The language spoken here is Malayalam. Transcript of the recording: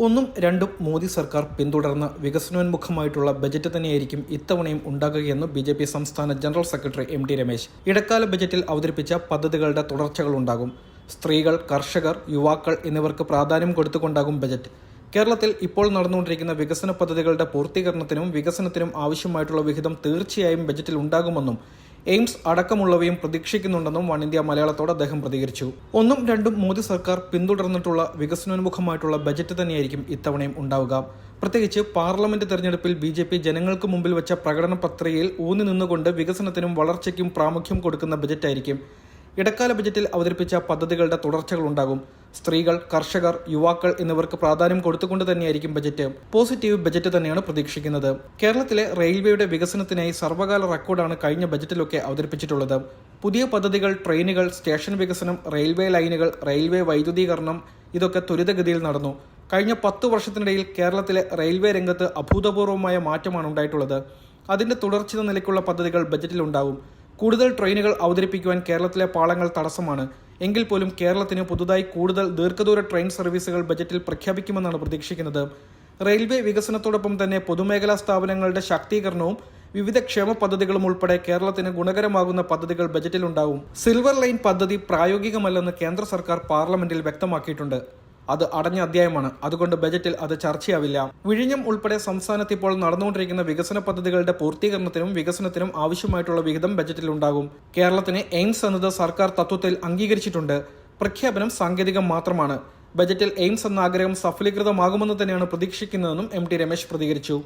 ഒന്നും രണ്ടും മോദി സർക്കാർ പിന്തുടർന്ന വികസനോന്മുഖമായിട്ടുള്ള ബജറ്റ് തന്നെയായിരിക്കും ഇത്തവണയും ഉണ്ടാകുകയെന്ന് ബി ജെ പി സംസ്ഥാന general secretary M T Ramesh. ഇടക്കാല ബജറ്റിൽ അവതരിപ്പിച്ച പദ്ധതികളുടെ തുടർച്ചകളുണ്ടാകും സ്ത്രീകൾ കർഷകർ യുവാക്കൾ എന്നിവർക്ക് പ്രാധാന്യം കൊടുത്തുകൊണ്ടാകും ബജറ്റ്. കേരളത്തിൽ ഇപ്പോൾ നടന്നുകൊണ്ടിരിക്കുന്ന വികസന പദ്ധതികളുടെ പൂർത്തീകരണത്തിനും വികസനത്തിനും ആവശ്യമായിട്ടുള്ള വിഹിതം തീർച്ചയായും ബജറ്റിൽ ഉണ്ടാകുമെന്നും എയിംസ് അടക്കമുള്ളവയും പ്രതീക്ഷിക്കുന്നുണ്ടെന്നും വൺ ഇന്ത്യ മലയാളത്തോട് അദ്ദേഹം പ്രതികരിച്ചു. ഒന്നും രണ്ടും മോദി സർക്കാർ പിന്തുടർന്നിട്ടുള്ള വികസനോന്മുഖമായിട്ടുള്ള ബജറ്റ് തന്നെയായിരിക്കും ഇത്തവണയും ഉണ്ടാവുക. പ്രത്യേകിച്ച് പാർലമെന്റ് തെരഞ്ഞെടുപ്പിൽ ബി ജെ പി ജനങ്ങൾക്ക് മുമ്പിൽ വെച്ച പ്രകടന പത്രികയിൽ ഊന്നി നിന്നുകൊണ്ട് വികസനത്തിനും വളർച്ചയ്ക്കും പ്രാമുഖ്യം കൊടുക്കുന്ന ബജറ്റായിരിക്കും ഇടക്കാല ബജറ്റിൽ അവതരിപ്പിച്ച പദ്ധതികളുടെ തുടർച്ചകളുണ്ടാകും. സ്ത്രീകൾ കർഷകർ യുവാക്കൾ എന്നിവർക്ക് പ്രാധാന്യം കൊടുത്തുകൊണ്ട് തന്നെയായിരിക്കും ബജറ്റ്. പോസിറ്റീവ് ബജറ്റ് തന്നെയാണ് പ്രതീക്ഷിക്കുന്നത്. കേരളത്തിലെ റെയിൽവേയുടെ വികസനത്തിനായി സർവകാല റെക്കോർഡാണ് കഴിഞ്ഞ ബജറ്റിലൊക്കെ അവതരിപ്പിച്ചിട്ടുള്ളത്. പുതിയ പദ്ധതികൾ ട്രെയിനുകൾ സ്റ്റേഷൻ വികസനം റെയിൽവേ ലൈനുകൾ റെയിൽവേ വൈദ്യുതീകരണം ഇതൊക്കെ ത്വരിതഗതിയിൽ നടന്നു. കഴിഞ്ഞ പത്ത് വർഷത്തിനിടയിൽ കേരളത്തിലെ റെയിൽവേ രംഗത്ത് അഭൂതപൂർവമായ മാറ്റമാണ് ഉണ്ടായിട്ടുള്ളത്. അതിന്റെ തുടർച്ച നിലയ്ക്കുള്ള പദ്ധതികൾ ബജറ്റിൽ ഉണ്ടാവും കൂടുതൽ ട്രെയിനുകൾ അവതരിപ്പിക്കുവാൻ കേരളത്തിലെ പാളങ്ങൾ തടസ്സമാണ്. എങ്കിൽ പോലും കേരളത്തിന് പുതുതായി കൂടുതൽ ദീർഘദൂര ട്രെയിൻ സർവീസുകൾ ബജറ്റിൽ പ്രഖ്യാപിക്കുമെന്നാണ് പ്രതീക്ഷിക്കുന്നത്. റെയിൽവേ വികസനത്തോടൊപ്പം തന്നെ പൊതുമേഖലാ സ്ഥാപനങ്ങളുടെ ശാക്തീകരണവും വിവിധ ക്ഷേമ പദ്ധതികളും ഉൾപ്പെടെ കേരളത്തിന് ഗുണകരമാകുന്ന പദ്ധതികൾ ബജറ്റിലുണ്ടാവും. സിൽവർ ലൈൻ പദ്ധതി പ്രായോഗികമല്ലെന്ന് കേന്ദ്ര സർക്കാർ പാർലമെന്റിൽ വ്യക്തമാക്കിയിട്ടുണ്ട്. അത് അടഞ്ഞ അധ്യായമാണ്. അതുകൊണ്ട് ബജറ്റിൽ അത് ചർച്ചയാവില്ല. വിഴിഞ്ഞം ഉൾപ്പെടെ സംസ്ഥാനത്ത് ഇപ്പോൾ നടന്നുകൊണ്ടിരിക്കുന്ന വികസന പദ്ധതികളുടെ പൂർത്തീകരണത്തിനും വികസനത്തിനും ആവശ്യമായിട്ടുള്ള വിഹിതം ബജറ്റിൽ ഉണ്ടാകും. കേരളത്തിന് എയിംസ് എന്നത് സർക്കാർ തത്വത്തിൽ അംഗീകരിച്ചിട്ടുണ്ട്. പ്രഖ്യാപനം സാങ്കേതികം മാത്രമാണ്. ബജറ്റിൽ എയിംസ് എന്ന ആഗ്രഹം സഫലീകൃതമാകുമെന്ന് തന്നെയാണ് പ്രതീക്ഷിക്കുന്നതെന്നും എം ടി രമേശ് പ്രതികരിച്ചു.